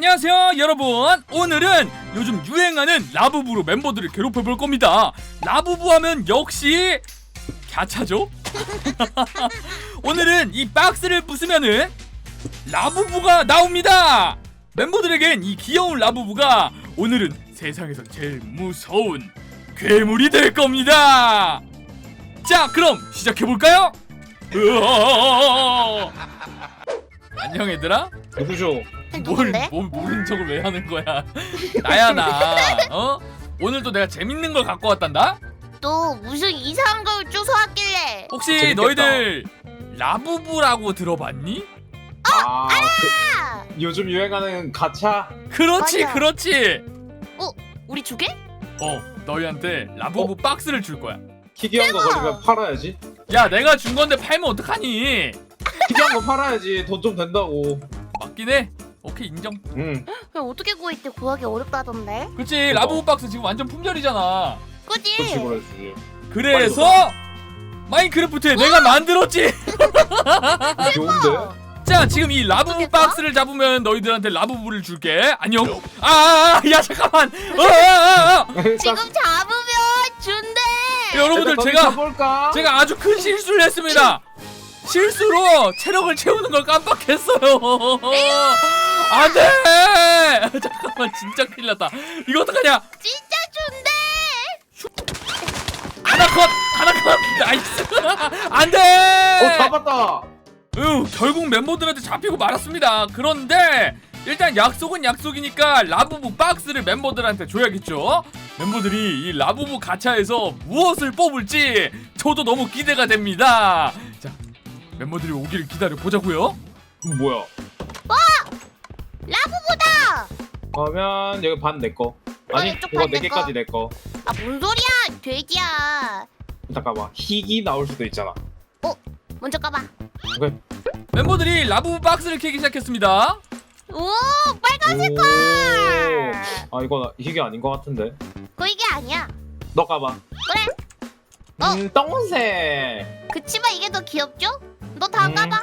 안녕하세요 여러분. 오늘은 요즘 유행하는 라부부로 멤버들을 괴롭혀 볼 겁니다. 라부부 하면 역시 갸차죠? 오늘은 이 박스를 부수면은 라부부가 나옵니다. 멤버들에겐 이 귀여운 라부부가 오늘은 세상에서 제일 무서운 괴물이 될 겁니다. 자 그럼 시작해볼까요? 으아! 안녕 얘들아 누구죠? 뭘, 누군데? 뭘 모르는 척을 왜 하는 거야? 나야 나. 어? 오늘도 내가 재밌는 걸 갖고 왔단다. 또 무슨 이상한 걸 주워 왔길래 혹시 재밌겠다. 너희들 라부부라고 들어봤니? 아, 그, 아, 요즘 유행하는 가차? 그렇지, 맞아. 그렇지. 우리 두 개? 어, 너희한테 라부부 박스를 줄 거야. 희귀한 거 걸리면 팔아야지. 야, 내가 준 건데 팔면 어떡하니? 희귀한 거 팔아야지 돈 좀 된다고. 맞긴 해. 오케이 인정. 응. 그럼 어떻게 구했대 구하기 어렵다던데 그치, 라부부 박스 지금 완전 품절이잖아. 그지? 그렇지 그렇지. 그래서 마인크래프트 에 내가 만들었지. 좋은데? 자 지금 이 어떻게 박스를 잡으면 너희들한테 라부부를 줄게 안녕 아야 잠깐만 어, 어, 어, 어. 지금 잡으면 준대 여러분들 제가 볼까? 제가 아주 큰 실수를 했습니다 실수로 체력을 채우는 걸 깜빡했어요. 안 돼! 잠깐만 진짜 큰일 났다. 이거 어떡하냐? 진짜 준대 하나 컷! 하나 컷! 나이스! 안 돼! 어 잡았다. 으, 결국 멤버들한테 잡히고 말았습니다. 그런데 일단 약속은 약속이니까 라부부 박스를 멤버들한테 줘야겠죠. 멤버들이 이 라부부 가차에서 무엇을 뽑을지 저도 너무 기대가 됩니다. 자, 멤버들이 오기를 기다려 보자고요. 뭐야? 라부보다 그러면 여기 반 내 거. 아니 이쪽 이거 반내 네 개까지 내 거. 아 뭔 소리야 돼지야 잠깐만 희귀 나올 수도 있잖아. 먼저 까봐 오케이. 멤버들이 라부부 박스를 캐기 시작했습니다. 오 빨간색 오. 컬아 이거 희귀 아닌 것 같은데. 그거 이게 아니야 너 까봐. 그래 어? 음 똥색. 그치만 이게 더 귀엽죠? 너 다 음. 까봐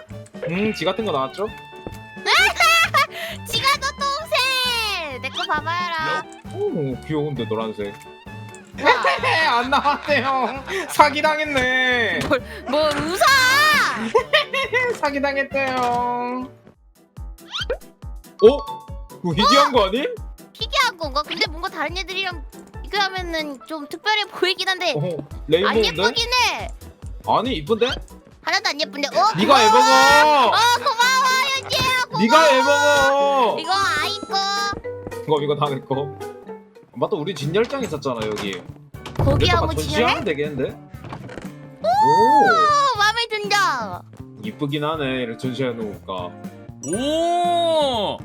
음 지 같은 거 나왔죠? 지가 너 동생 내 거 봐봐라 오 귀여운데 노란색. 와, 안 나왔대요. 사기 당했네. 뭐 웃어 사기 당했대요. 어? 그거 희귀한 거 아니? 희귀한 건가? 근데 뭔가 다른 애들이랑 비교하면은 좀 특별해 보이긴 한데 어, 안 레인보우인데? 예쁘긴 해 아니 이쁜데? 하나도 안 예쁜데 어? 네가 고마워. 애먹어. 어 고마워 고마워 네가 애 먹어. 이거 아이 거 이거 이거 다내 거. 맞다 우리 진열장 있었잖아 여기. 고기하고 뭐 진열해? 전시하면 되겠는데? 오어 마음에 든다 이쁘긴 하네 이렇게 전시해 놓을까. 오!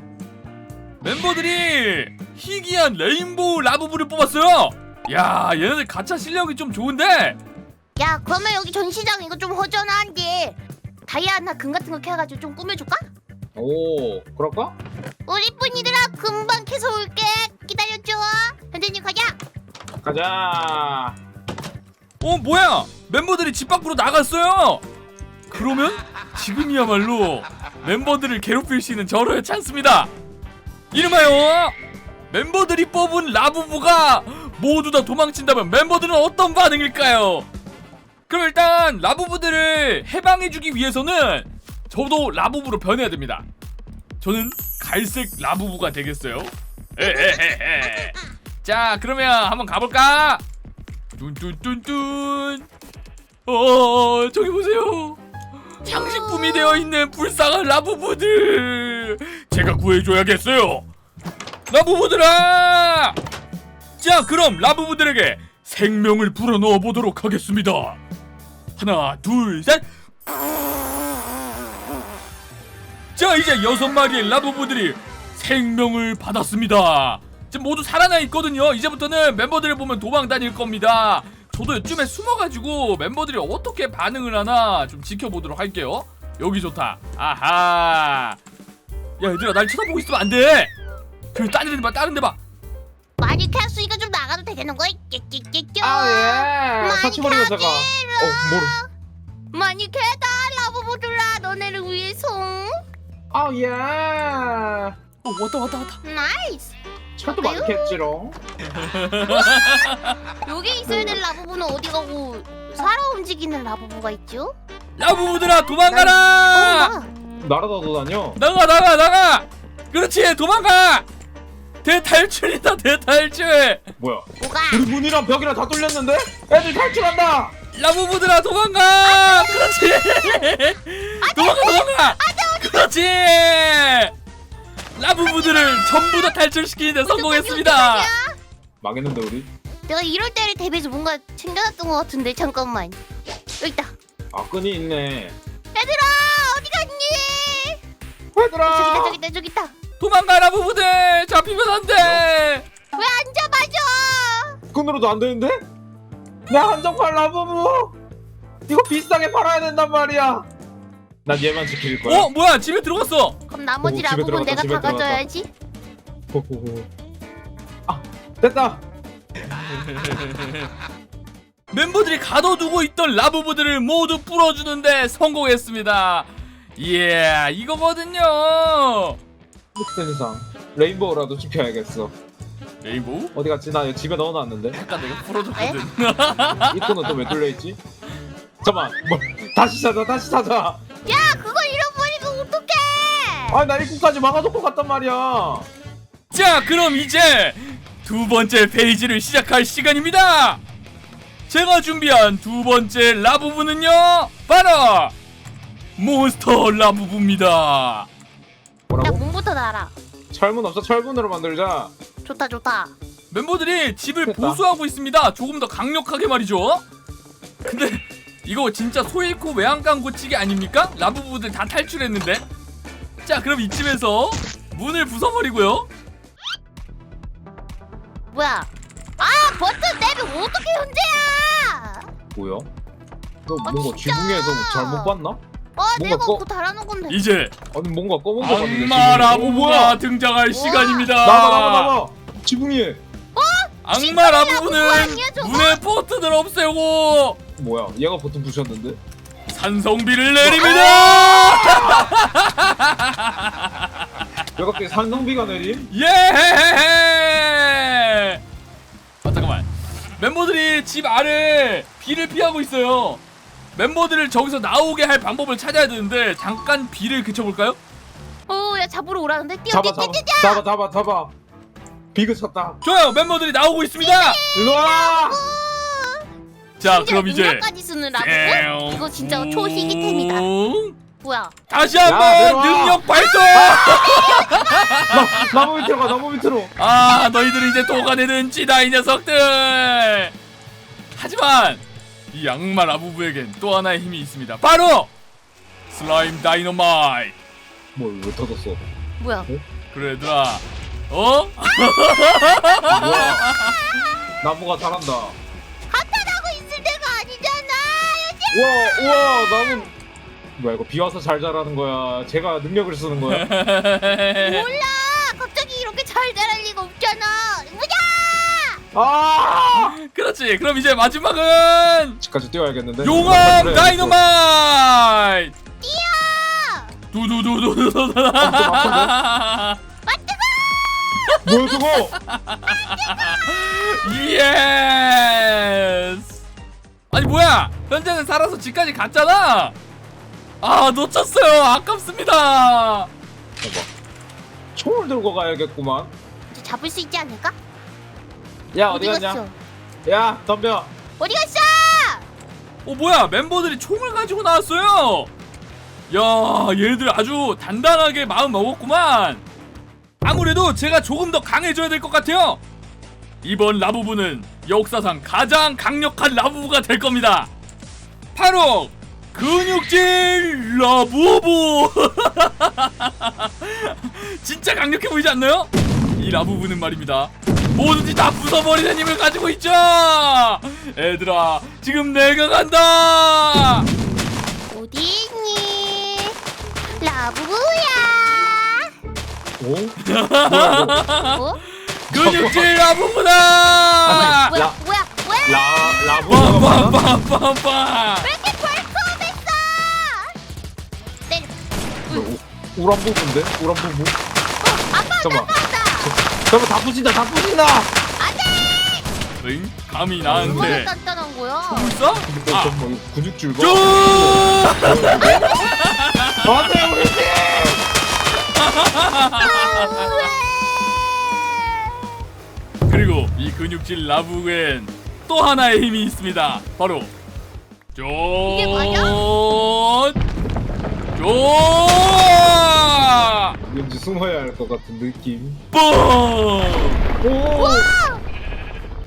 멤버들이 희귀한 레인보우 라부부를 뽑았어요. 야, 얘네들 가차 실력이 좀 좋은데 야 그러면 여기 전시장 이거 좀 허전한데 다이아나 금 같은 거 캐가지고 좀 꾸며줄까? 오 그럴까? 우리 뿐이들아 금방 캐서 올게. 기다려줘. 현재님 가자. 가자. 어 뭐야? 멤버들이 집 밖으로 나갔어요. 그러면 지금이야말로 멤버들을 괴롭힐 수 있는 절호의 찬스입니다. 이름하여 멤버들이 뽑은 라부부가 모두 다 도망친다면 멤버들은 어떤 반응일까요 그럼 일단 라부부들을 해방해주기 위해서는 저도 라부부로 변해야 됩니다. 저는 갈색 라부부가 되겠어요? 에헤헤헤. 자 그러면 한번 가볼까? 뚠뚠뚠뚠. 어 저기 보세요. 장식품이 되어 있는 불쌍한 라부부들. 제가 구해줘야겠어요. 라부부들아! 자 그럼 라부부들에게 생명을 불어넣어 보도록 하겠습니다 하나 둘셋. 자 이제 여섯 마리의 라부부들이 생명을 받았습니다. 지금 모두 살아나 있거든요. 이제부터는 멤버들을 보면 도망 다닐 겁니다. 저도 요즘에 숨어가지고 멤버들이 어떻게 반응을 하나 좀 지켜보도록 할게요. 여기 좋다. 아하. 야 얘들아 날 쳐다보고 있으면 안돼. 그 다른 데 봐 다른 데 봐 많이 캤으니까 좀 나가도 되겠는 거야? 끼끼끼끼 아예 많이 사치머리가 제가. 어 뭐를? 많이 캐다 라부부들아 너네를 위해서 아 예. 어 왔다 왔다 왔다 나이스. 차도? 많겠지롱. 여기 있어야 될 라부부는 어디 가고 살아 움직이는 라부부가 있죠? 라부부들아 어, 도망가라 나. 날아다도 다녀. 나가 나가 나가 그렇지 도망가 대탈출이다 대탈출 뭐야? 뭐가? 우리 문이랑 벽이랑 다 뚫렸는데? 애들 탈출한다. 라부부들아 도망가 그렇지 도망가 도망가 그렇지 라부부들을 전부 다 탈출시키는데 성공했습니다 망했는데 우리? 내가 이럴 때를 대비해서 뭔가 챙겨놨던 것 같은데 잠깐만. 여기 있다. 아 끈이 있네. 얘들아 어디 갔니? 얘들아. 저기 있다 저기 있다 저기 있다. 도망가 라 부부들 잡히면 안돼 왜 안 잡아줘? 끈으로도 안 되는데? 내 한정판 라부부. 이거 비싸게 팔아야 된단 말이야. 난 얘만 지킬 거야. 어 뭐야 집에 들어갔어 그럼 나머지 오, 집에 라부부는 들어갔다, 내가 집에 다 들어갔다. 가져야지. 호호호. 아 됐다. 멤버들이 가둬두고 있던 라부부들을 모두 풀어주는데 성공했습니다 예 이거거든요 흑센상 레인보우라도 지켜야겠어. 레인보우? 어디 갔지? 나 여기 집에 넣어놨는데. 아까 내가 풀어줬거든 이 코는 또 왜 뚫려 있지? 잠만. 뭐 다시 찾아. 다시 찾아. 야 그걸 잃어버리면 어떡해? 아 나 입구까지 막아놓고 갔단 말이야. 자 그럼 이제 두 번째 페이지를 시작할 시간입니다 제가 준비한 두 번째 라부부는요 바로 몬스터 라부부입니다 야 뭐라고? 문부터 달아. 철문 없어. 철문으로 만들자. 좋다 좋다. 멤버들이 집을 됐다. 보수하고 있습니다 조금 더 강력하게 말이죠 근데 이거 진짜 소일코 외양간 고치기 아닙니까? 라부부들 다 탈출했는데 자 그럼 이쯤에서 문을 부숴버리고요 뭐야? 아 버튼 내면 어떻게 현재야? 뭐야? 너 아, 뭔가 진짜. 지붕에서 잘못 봤나? 어 내가 꺼- 그거 달아놓은 건데. 이제 아니 뭔가 검은 거 같은데. 악마 지붕이. 어, 라부부가 뭐야? 등장할 우와. 시간입니다 나봐 나봐 나봐. 지붕이 악마 라부부는 라부부 아니야, 저거? 문의 포트들 없애고 뭐야? 얘가 버튼 부셨는데? 산성비를 내립니다 왜 갑자기 산성비가 내림? 예! 아 잠깐만. 멤버들이 집 아래 비를 피하고 있어요. 멤버들을 저기서 나오게 할 방법을 찾아야 되는데 잠깐 비를 그쳐볼까요? 어야 잡으러 오라는데 뛰어 잡아 뛰어 잡아 뛰어 뛰어. 잡아 잡아 잡아. 비그 쳤다. 좋아요. 멤버들이 나오고 있습니다. 일로 와. 자, 그럼 이제 능력까지 쓰는. 땡. 이거 진짜 초희귀템이다. 웅. 뭐야? 다시 야, 한번 내려와. 능력 발동. 나 나무 밑으로 가 나무 밑으로. 아, 너희들 이제 도가내는 찌다 이 녀석들. 하지만 이 악마 라부부에겐 또 하나의 힘이 있습니다. 바로 슬라임 다이너마이트. 뭘왜 터졌어? 뭐야? 그래 얘들아 어? 뭐야? 나무가 잘한다. 한탄하고 있을 때가 아니잖아. 우와 우와 나무. 뭐야 이거 비 와서 잘 자라는 거야. 제가 능력을 쓰는 거야. 몰라. 갑자기 이렇게 잘 자랄 리가 없잖아. 뭐야? 아! 그렇지 그럼 이제 마지막은 집까지 뛰어야겠는데. 용암 다이너마이트 뛰어. 두두두두두두 뭐야 저거? 예스 아니 뭐야 현재는 살아서 집까지 갔잖아 아 놓쳤어요 아깝습니다 봐봐. 총을 들고 가야겠구만. 이제 잡을 수 있지 않을까? 야 어디 갔냐? 갔어? 야 덤벼. 어디 갔어? 어 뭐야 멤버들이 총을 가지고 나왔어요 야 얘네들 아주 단단하게 마음 먹었구만 아무래도 제가 조금 더 강해져야 될 것 같아요 이번 라부부는 역사상 가장 강력한 라부부가 될 겁니다 바로 근육질 라부부 진짜 강력해 보이지 않나요? 이 라부부는 말입니다 뭐든지 다 부숴버리는 힘을 가지고 있죠 애들아 지금 내가 간다 어디 있니? 라부부야. 오? 뭐야 이거? 어? 근육질 라부부다 뭐야? 라- 뭐야? 뭐야? 라 라부가 맞아? 빰빰빰빰빰 왜 이렇게 벌크업했어? 내려. 우란 부부인데? 우란 부부? 어, 아빠 잠깐만. 잠깐만 다 부신다 다 부신다. 응? 감히 얼마나 나한테 단단한 거야? 근데 아. 잠깐만 이거 근육줄 봐. 쭉! 안돼 우리 팀. 그리고 이 근육질 라부엔 또 하나의 힘이 있습니다. 바로 쫀! 이게 맞아? 쫀! 숨어야 할 것 같은 느낌. 뻥! 오.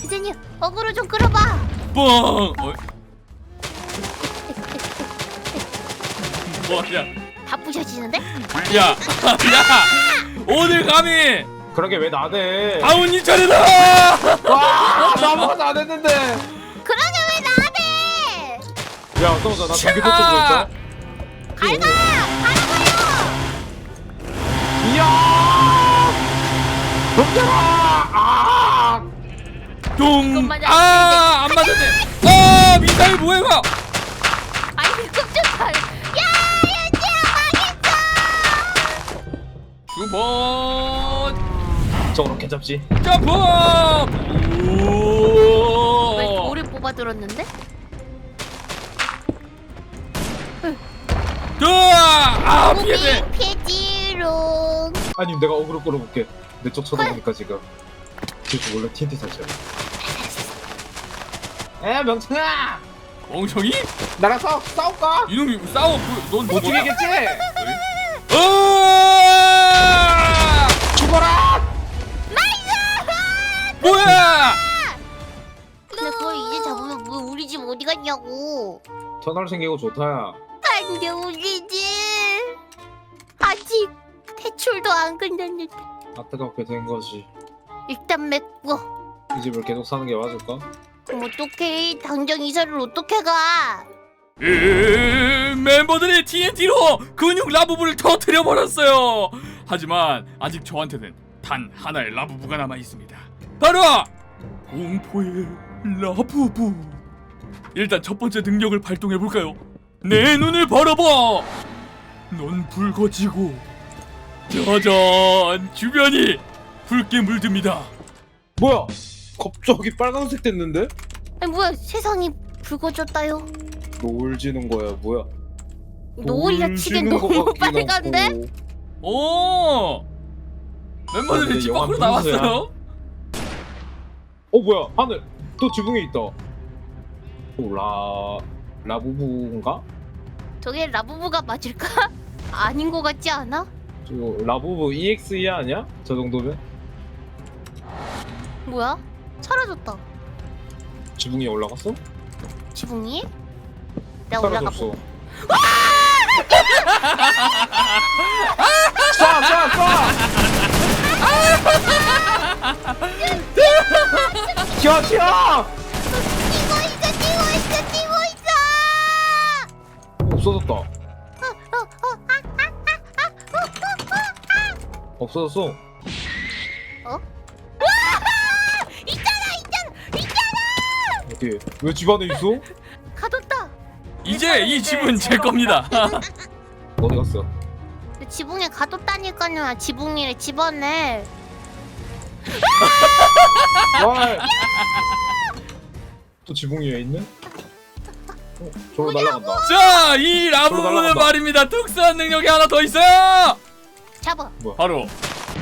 기자님 어그로 좀 끌어봐. 뻥! 어? 뭐야? 다 부셔지는데? 야! 야! 오늘 감히 그러게 왜 나대? 다운이 차례다! 와 나무가 나댔는데. 그러게 왜 나대? 야 떠오자 나 차! 두개 꽂고 있다. 밟 아. 동! 맞아. 아! 안 맞았네! 아! 미사일 뭐야 이거! 아니 끔찍한. 야 윤지야 망했어! 두 번! 저거로 개잡지. 점프! 오! 왜 돌을 뽑아 들었는데? 으아! 아 피해돼! 무빙 피지롱. 아니 내가 어그로 끌어볼게. 내 쪽 쳐다보니까 지금. 그래서 원래 TNT 설치야. 에 명청아. 멍청이? 나랑 싸우 싸울까? 이놈이 싸워 그, 넌못 뭐- 죽이겠지? 으아! 죽어라! 뭐야! 근데 그걸 이제 잡으면 뭐 우리 집 어디 갔냐고. 터널 생기고 좋다 야. 안돼 우리 집. 아직 대출도 안 끝났는데 안타깝게 된 거지. 일단 맺고. 이 집을 계속 사는 게 맞을까? 그럼 어떡해? 당장 이사를 어떻게 가? 으, 멤버들이 TNT로 근육 라부부를 터뜨려 버렸어요. 하지만 아직 저한테는 단 하나의 라부부가 남아 있습니다. 바로 공포의 라부부. 일단 첫 번째 능력을 발동해 볼까요? 내 눈을 바라봐. 넌 붉어지고 짜잔 주변이 붉게 물듭니다. 뭐야? 갑자기 빨간색 됐는데? 아니 뭐야 세상이 붉어졌다요. 노을 지는 거야 뭐야? 노을 야치긴 지는 거 너무 같긴 빨간데? 오 멤버들이 근데 집 영화 밖으로 분수야. 나왔어요. 어 뭐야 하늘 또 지붕에 있다. 또라 라부부인가? 저게 라부부가 맞을까? 아닌 것 같지 않아? 저 라부부 EXE 아니야? 저 정도면 뭐야? 사라졌다. 지붕에 올라갔어? 지붕이? 내가 올라가 사라졌어. 보. 쏴! 쏴! 쏴! 튀어 튀어! 뛰고 있어, 뛰고 있어, 뛰고 있어. 없어졌다. 없어졌어. 어? 와! 있잖아, 있잖아, 있잖아. 어디? 왜 집안에 있어? 가뒀다. 이제 이 집은 제 겁니다. 어디 갔어? 지붕에 가뒀다니까요. 지붕이래 집안에. 와! 또 지붕 위에 있네? 어, 저로 날아간다. 자, 이 저로 날아간다. 말입니다. 특수한 능력이 하나 더 있어요. 잡아. 바로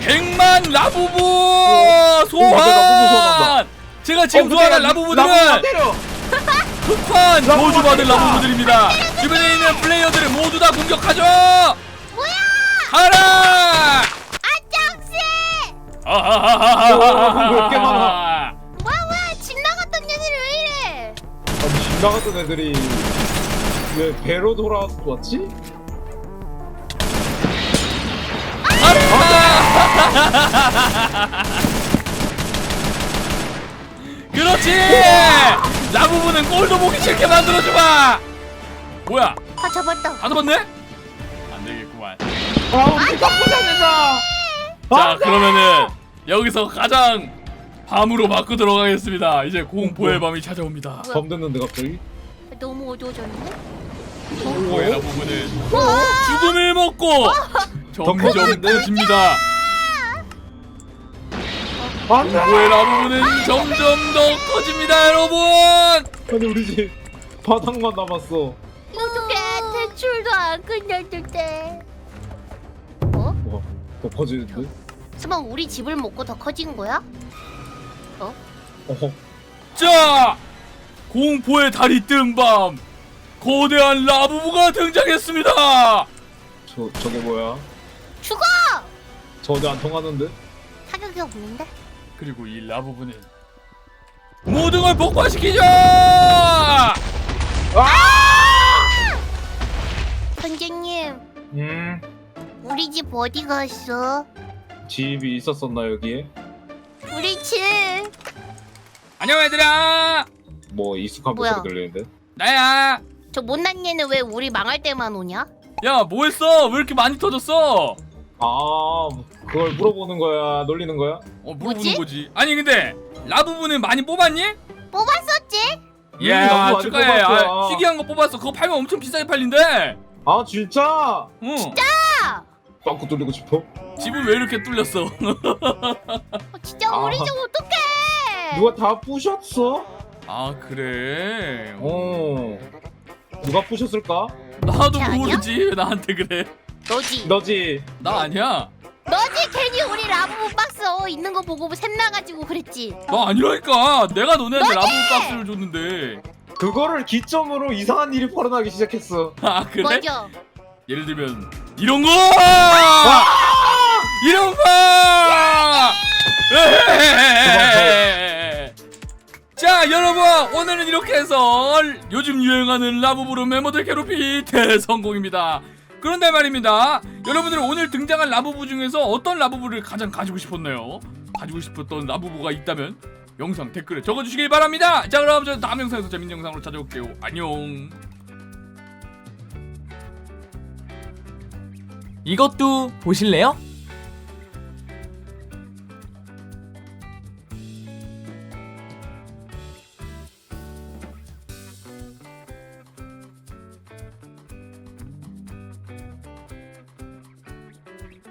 백만 라부부 오, 소환. 제가 지금 소환한 라부부들은 저주받은 때린다. 라부부들입니다. 주변에 있는 플레이어들을 모두 다 공격하죠. 뭐야? 가라! 오, 왜 이렇게 많아? 뭐야 뭐야? 집 나갔던 년이 왜 이래? 아니, 집 나갔던 애들이 왜 배로 돌아왔지? 그렇지! 라부부는 꼴도 보기 싫게 만들어주마! 뭐야? 다 잡았다. 다 잡았네? 안 되겠구만. 아, 우리 된다! 자, 그러면은 여기서 가장 밤으로 바꿔 들어가겠습니다. 이제 공포의 밤이 찾아옵니다. 밤 됐는데 갑자기? 너무 어두워졌는데? 공포의 라부부는 죽음을 먹고 점점 더 커지는데? 커집니다. 공포의 라부부는 점점 더 커집니다 여러분 아니 우리 집 바닥만 남았어 어떡해 대출도 안 끝났는데 어? 와, 더 커지는데? 설마 우리 집을 먹고 더 커진 거야? 어허 자 공포의 달이 뜬 밤 거대한 라부부가 등장했습니다 저, 저게 뭐야? 죽어! 저도 안 통하는데? 타격이 없는데? 그리고 이 라부부는 모든 걸 폭파시키자 선생님 음 우리 집 어디 갔어? 집이 있었었나 여기에? 우리 집 안녕 얘들아 뭐 익숙한 뭐야? 목소리 들리는데? 나야 저 못난 얘는 왜 우리 망할 때만 오냐? 야 뭐했어 왜 이렇게 많이 터졌어 아 그걸 물어보는 거야 놀리는 거야? 어 물어보는 뭐지? 거지 아니 근데 라부부는 많이 뽑았니? 뽑았었지? 음, 야 나도 많이 축하해 뽑았어. 아, 희귀한 거 뽑았어 그거 팔면 엄청 비싸게 팔린대 아 진짜? 응 아! 빵꾸 뚫리고 싶어? 집은 왜 이렇게 뚫렸어 어, 진짜 아. 우리 집 어떡해 누가 다 부셨어? 아 그래 어 누가 부셨을까? 나도 아니야? 모르지 왜 나한테 그래 너지. 너지. 나 아니야. 너지? 괜히 우리 라브부 박스 어, 있는 거 보고 샘나가지고 그랬지. 나 아니라니까. 내가 너네한테 라부 값을 줬는데. 그거를 기점으로 이상한 일이 벌어나기 시작했어. 아 그래? 맞아 예를 들면 이런 거! 이런 거. 자 여러분 오늘은 이렇게 해서 요즘 유행하는 라부부로 멤버들 괴롭히 대성공입니다 그런데 말입니다 여러분들은 오늘 등장한 라부부 중에서 어떤 라부부를 가장 가지고 싶었나요? 가지고 싶었던 라부부가 있다면 영상 댓글에 적어주시길 바랍니다 자 그럼 저는 다음 영상에서 재밌는 영상으로 찾아올게요 안녕 이것도 보실래요?